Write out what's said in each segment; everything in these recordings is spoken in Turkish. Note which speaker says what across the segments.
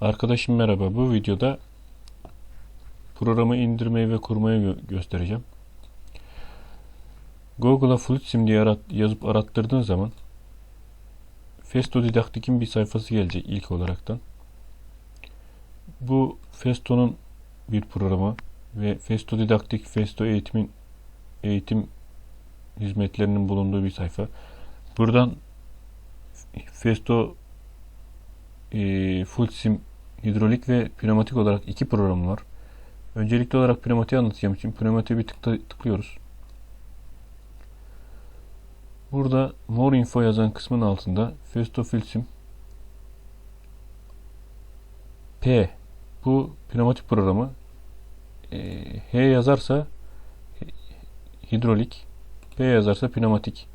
Speaker 1: Arkadaşım merhaba. Bu videoda programı indirmeyi ve kurmayı gö- göstereceğim. Google'a Fluidsim diye arat, yazıp arattırdığın zaman Festo Didaktik'in bir sayfası gelecek ilk olaraktan. Bu Festo'nun bir programı ve Festo Didaktik, Festo eğitimin eğitim hizmetlerinin bulunduğu bir sayfa. Buradan Festo e, full sim hidrolik ve pneumatik olarak iki program var. Öncelikli olarak pneumatiği anlatacağım için pneumatiğe bir tıkla, tıklıyoruz. Burada more info yazan kısmın altında Festo full sim P bu pneumatik programı e, H yazarsa hidrolik P yazarsa pneumatik.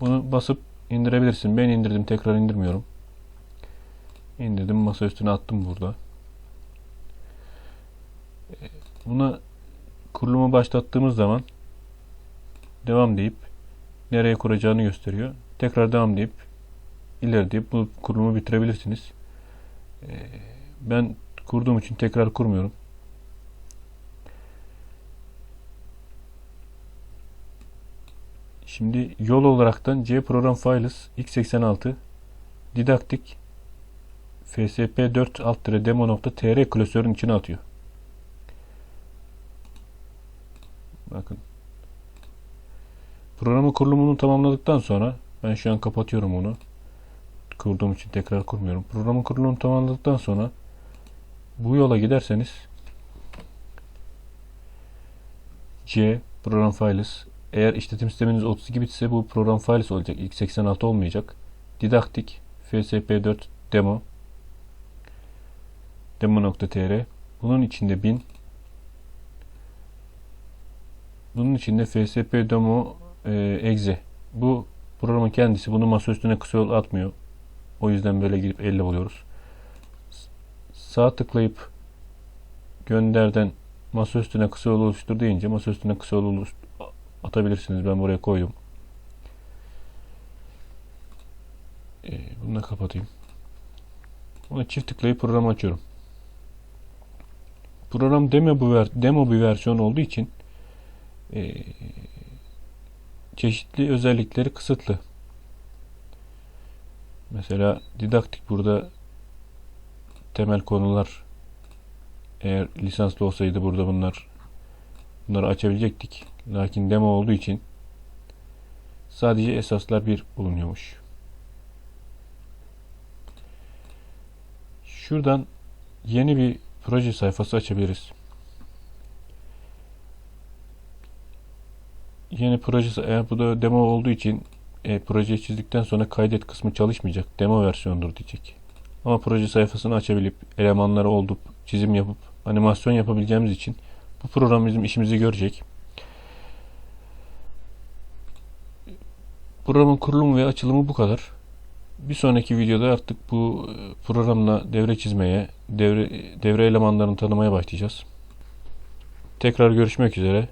Speaker 1: Bunu basıp indirebilirsin. Ben indirdim. Tekrar indirmiyorum. İndirdim. Masa üstüne attım burada. Ee, Buna kurulumu başlattığımız zaman devam deyip nereye kuracağını gösteriyor. Tekrar devam deyip ileri deyip bu kurulumu bitirebilirsiniz. Ee, Ben kurduğum için tekrar kurmuyorum. Şimdi yol olaraktan C program files x86 didaktik fsp4 alt demo.tr klasörün içine atıyor. Bakın. Programın kurulumunu tamamladıktan sonra ben şu an kapatıyorum onu. Kurduğum için tekrar kurmuyorum. Programın kurulumunu tamamladıktan sonra bu yola giderseniz C program files eğer işletim sisteminiz 32 bit ise bu program files olacak. x86 olmayacak. Didaktik fsp4 demo demo.tr bunun içinde 1000 bunun içinde fsp demo e, exe bu programın kendisi bunu masa üstüne kısa yol atmıyor. O yüzden böyle girip 50 buluyoruz. Sağ tıklayıp gönderden masa üstüne kısa yol oluştur deyince masa üstüne kısa yol oluştur atabilirsiniz. Ben buraya koydum. Ee, bunu da kapatayım. Ona çift tıklayıp programı açıyorum. Program demo, ver, demo bir versiyon olduğu için ee, çeşitli özellikleri kısıtlı. Mesela didaktik burada temel konular eğer lisanslı olsaydı burada bunlar bunları açabilecektik. Lakin demo olduğu için sadece esaslar bir bulunuyormuş. Şuradan yeni bir proje sayfası açabiliriz. Yeni proje eğer bu da demo olduğu için e, projeyi çizdikten sonra kaydet kısmı çalışmayacak. Demo versiyondur diyecek. Ama proje sayfasını açabilip elemanları olup çizim yapıp animasyon yapabileceğimiz için bu program bizim işimizi görecek. Programın kurulumu ve açılımı bu kadar. Bir sonraki videoda artık bu e, programla devre çizmeye, devre, devre elemanlarını tanımaya başlayacağız. Tekrar görüşmek üzere.